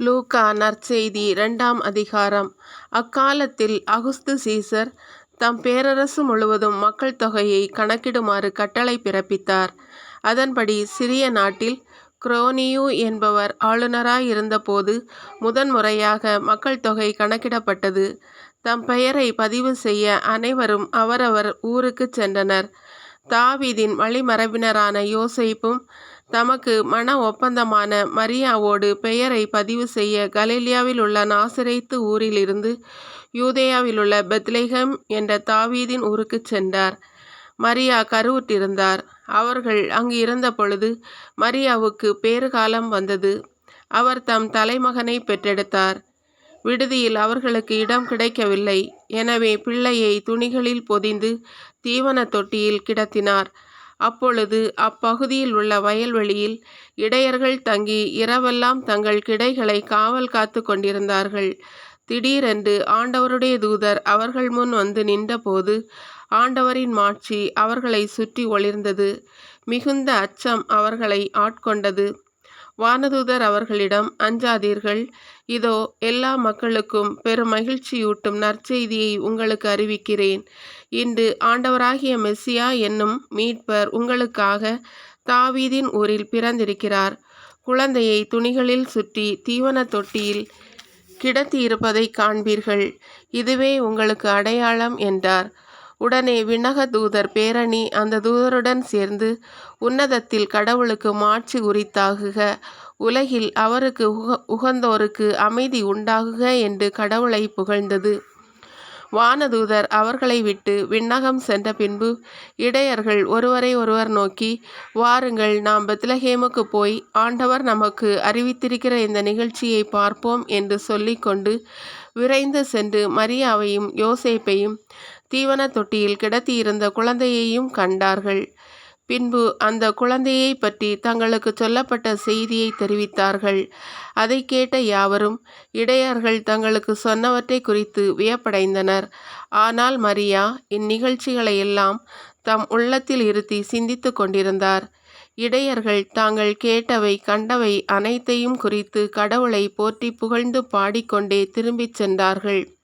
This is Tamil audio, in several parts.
லூக்கா நற்செய்தி இரண்டாம் அதிகாரம் அக்காலத்தில் அகுஸ்து சீசர் தம் பேரரசு முழுவதும் மக்கள் தொகையை கணக்கிடுமாறு கட்டளை பிறப்பித்தார். அதன்படி சிறிய நாட்டில் குரோனியு என்பவர் ஆளுநராயிருந்தபோது முதன்முறையாக மக்கள் தொகை கணக்கிடப்பட்டது. தம் பெயரை பதிவு செய்ய அனைவரும் அவரவர் ஊருக்குச் சென்றனர். தாவீதின் வழிமரபினரான யோசைப்பும் தமக்கு மன ஒப்பந்தமான மரியாவோடு பெயரை பதிவு செய்ய கலிலேயாவிலுள்ள நாசிரைத்து ஊரிலிருந்து யூதேயாவிலுள்ள பெத்லேஹம் என்ற தாவீதின் ஊருக்குச் சென்றார். மரியா கருவுற்றிருந்தார். அவர்கள் அங்கு இருந்த பொழுது மரியாவுக்கு பேறுகாலம் வந்தது. அவர் தம் தலைமகனைப் பெற்றெடுத்தார். விடுதியில் அவர்களுக்கு இடம் கிடைக்கவில்லை. எனவே பிள்ளையை துணிகளில் பொதிந்து தீவனத் தொட்டியில் கிடத்தினார். அப்பொழுது அப்பகுதியில் உள்ள வயல்வெளியில் இடையர்கள் தங்கி இரவெல்லாம் தங்கள் கிடைகளை காவல் காத்து கொண்டிருந்தார்கள். திடீரென்று ஆண்டவருடைய தூதர் அவர்கள் முன் வந்து நின்றபோது ஆண்டவரின் மாட்சி அவர்களை சுற்றி ஒளிர்ந்தது. மிகுந்த அச்சம் அவர்களை ஆட்கொண்டது. வானதூதர் அவர்களிடம் அஞ்சாதீர்கள். இதோ எல்லா மக்களுக்கும் பெரும் மகிழ்ச்சியூட்டும் நற்செய்தியை உங்களுக்கு அறிவிக்கிறேன். இன்று ஆண்டவராகிய மெஸ்ஸியா என்னும் மீட்பர் உங்களுக்காக தாவீதின் ஊரில் பிறந்திருக்கிறார். குழந்தையை துணிகளில் சுற்றி தீவனத் தொட்டியில் கிடத்தியிருப்பதைக் காண்பீர்கள். இதுவே உங்களுக்கு அடையாளம் என்றார். உடனே விண்ணக தூதர் பேரணி அந்த தூதருடன் சேர்ந்து உன்னதத்தில் கடவுளுக்கு மாட்சி உரித்தாகுக உலகில் அவருக்கு உகந்தோருக்கு அமைதி உண்டாகுக என்று கடவுளை புகழ்ந்தது. வானதூதர் அவர்களை விட்டு விண்ணகம் சென்ற பின்பு இடையர்கள் ஒருவரை ஒருவர் நோக்கி வாருங்கள் நாம் பெத்லகேமுக்குப் போய் ஆண்டவர் நமக்கு அறிவித்திருக்கிற இந்த நிகழ்ச்சியை பார்ப்போம் என்று சொல்லிக்கொண்டு விரைந்து சென்று மரியாவையும் யோசேப்பையும் தீவனத் தொட்டியில் கிடத்தியிருந்த குழந்தையையும் கண்டார்கள். பின்பு அந்த குழந்தையைப் பற்றி தங்களுக்குச் சொல்லப்பட்ட செய்தியைத் தெரிவித்தார்கள். அதைக் கேட்ட யாவரும் இடையர்கள் தங்களுக்குச் சொன்னவற்றைக் குறித்து வியப்படைந்தனர். ஆனால் மரியா இந்நிகழ்ச்சிகளையெல்லாம் தம் உள்ளத்தில் இருத்தி சிந்தித்துக் கொண்டிருந்தார். இடையர்கள் தாங்கள் கேட்டவை கண்டவை அனைத்தையும் குறித்து கடவுளை போற்றிப் புகழ்ந்து பாடிக்கொண்டே திரும்பிச் சென்றார்கள்.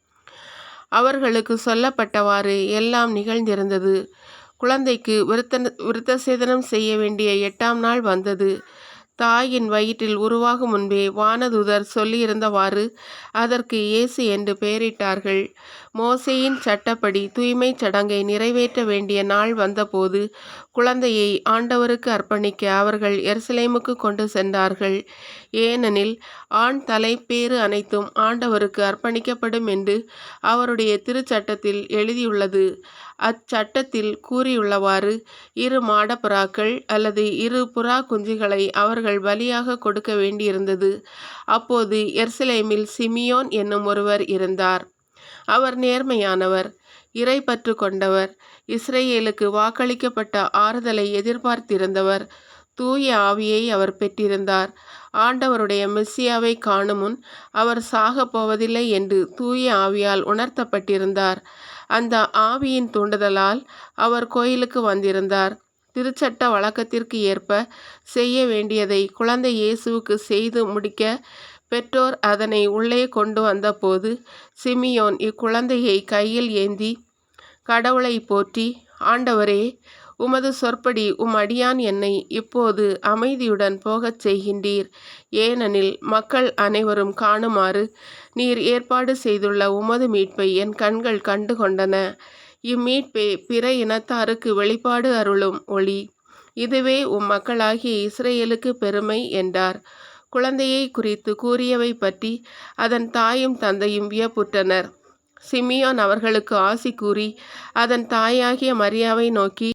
அவர்களுக்கு சொல்லப்பட்டவாறு எல்லாம் நிகழ்ந்திருந்தது. குழந்தைக்கு விருத்த விருத்தசேதனம் செய்ய வேண்டிய எட்டாம் நாள் வந்தது. தாயின் வயிற்றில் உருவாகும் முன்பே வானதூதர் சொல்லியிருந்தவாறு அதற்கு இயேசு என்று பெயரிட்டார்கள். மோசையின் சட்டப்படி தூய்மைச் சடங்கை நிறைவேற்ற வேண்டிய நாள் வந்தபோது குழந்தையை ஆண்டவருக்கு அர்ப்பணிக்க அவர்கள் எருசலேமுக்கு கொண்டு சென்றார்கள். ஏனெனில் ஆண் தலைப்பேறு அனைத்தும் ஆண்டவருக்கு அர்ப்பணிக்கப்படும் என்று அவருடைய திருச்சட்டத்தில் எழுதியுள்ளது. அச்சட்டத்தில் கூறியுள்ளவாறு இரு மாடப்புறாக்கள் அல்லது இரு புறா குஞ்சுகளை அவர்கள் பலியாக கொடுக்க வேண்டியிருந்தது. அப்போது எர்சலேமில் சிமியோன் என்னும் ஒருவர் இருந்தார். அவர் நேர்மையானவர் இறைப்பற்றுக் கொண்டவர் இஸ்ரேலுக்கு வாக்களிக்கப்பட்ட ஆறுதலை எதிர்பார்த்திருந்தவர். தூய ஆவியை அவர் பெற்றிருந்தார். ஆண்டவருடைய மெஸ்ஸியாவைக் காணும் முன் அவர் சாகப் போவதில்லை என்று தூய ஆவியால் உணர்த்தப்பட்டிருந்தார். அந்த ஆவியின் தூண்டுதலால் அவர் கோயிலுக்கு வந்திருந்தார். திருச்சட்ட வழக்கத்திற்கு ஏற்ப செய்ய வேண்டியதை குழந்தை இயேசுவுக்கு செய்து முடிக்க பெற்றோர் அதனை உள்ளே கொண்டு வந்தபோது சிமியோன் இக்குழந்தையை கையில் ஏந்தி கடவுளை போற்றி ஆண்டவரே உமது சொற்படி உம் அடியான் என்னை இப்போது அமைதியுடன் போகச் செய்கின்றீர். ஏனெனில் மக்கள் அனைவரும் காணுமாறு நீர் ஏற்பாடு செய்துள்ள உமது மீட்பை என் கண்கள் கண்டு கொண்டன. இம்மீட்பே பிற இனத்தாருக்கு வெளிப்பாடு அருளும் ஒளி. இதுவே உம் மக்களாகிய இஸ்ரேலுக்கு பெருமை என்றார். குழந்தையைக் குறித்து கூறியவை பற்றி அதன் தாயும் தந்தையும் வியப்புற்றனர். சிமியோன் அவர்களுக்கு ஆசி கூறி அதன் தாயாகிய மரியாவை நோக்கி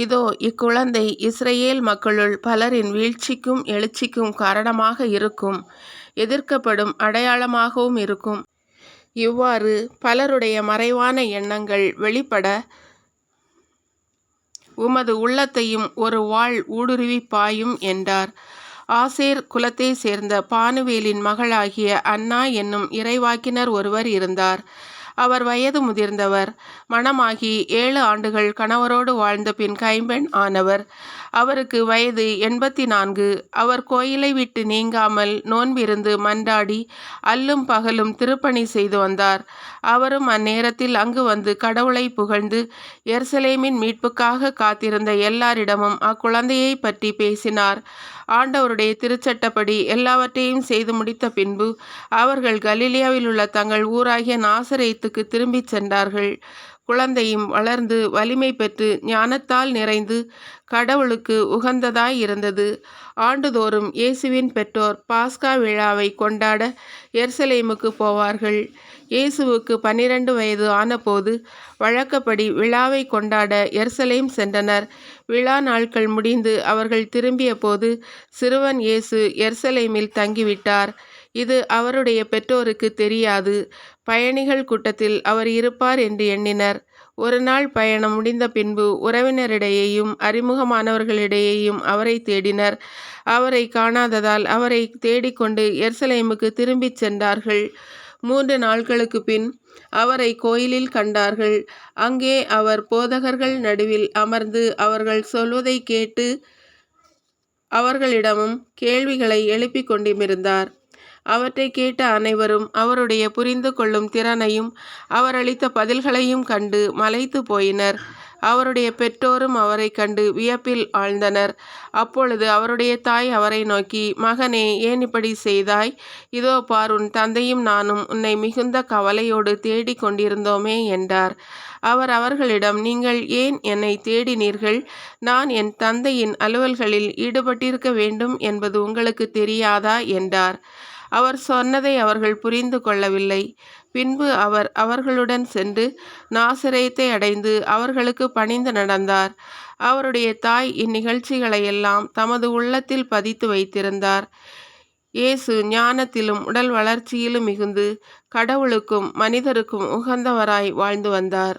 இதோ இக்குழந்தை இஸ்ரேல் மக்களுள் பலரின் வீழ்ச்சிக்கும் எழுச்சிக்கும் காரணமாக இருக்கும். எதிர்க்கப்படும் அடையாளமாகவும் இருக்கும். இவ்வாறு பலருடைய மறைவான எண்ணங்கள் வெளிப்பட உமது உள்ளத்தையும் ஒரு வாள் ஊடுருவி பாயும் என்றார். ஆசேர் குலத்தைச் சேர்ந்த பானுவேலின் மகளாகிய அன்னா என்னும் இறைவாக்கினர் ஒருவர் இருந்தார். அவர் வயது முதிர்ந்தவர். மணமாகி ஏழு ஆண்டுகள் கணவரோடு வாழ்ந்த பின் கைம்பெண் ஆனவர். அவருக்கு வயது எண்பத்தி நான்கு அவர் கோயிலை விட்டு நீங்காமல் நோன்பிருந்து மன்றாடி அல்லும் பகலும் திருப்பணி செய்து வந்தார். அவரும் அந்நேரத்தில் அங்கு வந்து கடவுளை புகழ்ந்து எர்சலேமின் மீட்புக்காக காத்திருந்த எல்லாரிடமும் அக்குழந்தையை பற்றி பேசினார். ஆண்டவருடைய திருச்சட்டப்படி எல்லாவற்றையும் செய்து முடித்த பின்பு அவர்கள் கலிலியாவில் உள்ள தங்கள் ஊராகிய நாசரேத்துக்கு திரும்பிச் சென்றார்கள். குழந்தையும் வளர்ந்து வலிமை பெற்று ஞானத்தால் நிறைந்து கடவுளுக்கு உகந்ததாய் இருந்தது ஆண்டுதோறும் இயேசுவின் பெற்றோர் பாஸ்கா விழாவை கொண்டாட எர்சலேமுக்கு போவார்கள். இயேசுவுக்கு பன்னிரண்டு வயது ஆனபோது வழக்கப்படி விழாவை கொண்டாட எர்சலேம் சென்றனர். விழா நாட்கள் முடிந்து அவர்கள் திரும்பிய போது சிறுவன் இயேசு எர்சலேமில் தங்கிவிட்டார். இது அவருடைய பெற்றோருக்கு தெரியாது. பயணிகள் கூட்டத்தில் அவர் இருப்பார் என்று எண்ணினர். ஒரு நாள் பயணம் முடிந்த பின்பு உறவினரிடையேயும் அறிமுகமானவர்களிடையேயும் அவரை தேடினர். அவரை காணாததால் அவரை தேடிக்கொண்டு எர்சலேமுக்கு திரும்பிச் சென்றார்கள். மூன்று நாட்களுக்கு பின் அவரை கோயிலில் கண்டார்கள். அங்கே அவர் போதகர்கள் நடுவில் அமர்ந்து அவர்கள் சொல்வதை கேட்டு அவர்களிடமும் கேள்விகளை எழுப்பிக் கொண்டிருந்தார். அவற்றை கேட்ட அனைவரும் அவருடைய புரிந்து கொள்ளும் திறனையும் அவர் அளித்த பதில்களையும் கண்டு மலைத்து போயினர். அவருடைய பெற்றோரும் அவரை கண்டு வியப்பில் ஆழ்ந்தனர். அப்பொழுது அவருடைய தாய் அவரை நோக்கி மகனே ஏன் இப்படி செய்தாய்? இதோ பார் உன் தந்தையும் நானும் உன்னை மிகுந்த கவலையோடு தேடிக் கொண்டிருந்தோமே என்றார். அவர் அவர்களிடம் நீங்கள் ஏன் என்னை தேடினீர்கள்? நான் என் தந்தையின் அலுவல்களில் ஈடுபட்டிருக்க வேண்டும் என்பது உங்களுக்கு தெரியாதா? என்றார். அவர் சொன்னதை அவர்கள் புரிந்து கொள்ளவில்லை. பின்பு அவர் அவர்களுடன் சென்று நாசரேத்தை அடைந்து அவர்களுக்கு பணிந்து நடந்தார். அவருடைய தாய் இந்நிகழ்ச்சிகளையெல்லாம் தமது உள்ளத்தில் பதித்து வைத்திருந்தார். இயேசு ஞானத்திலும் உடல் வளர்ச்சியிலும் மிகுந்து கடவுளுக்கும் மனிதருக்கும் உகந்தவராய் வாழ்ந்து வந்தார்.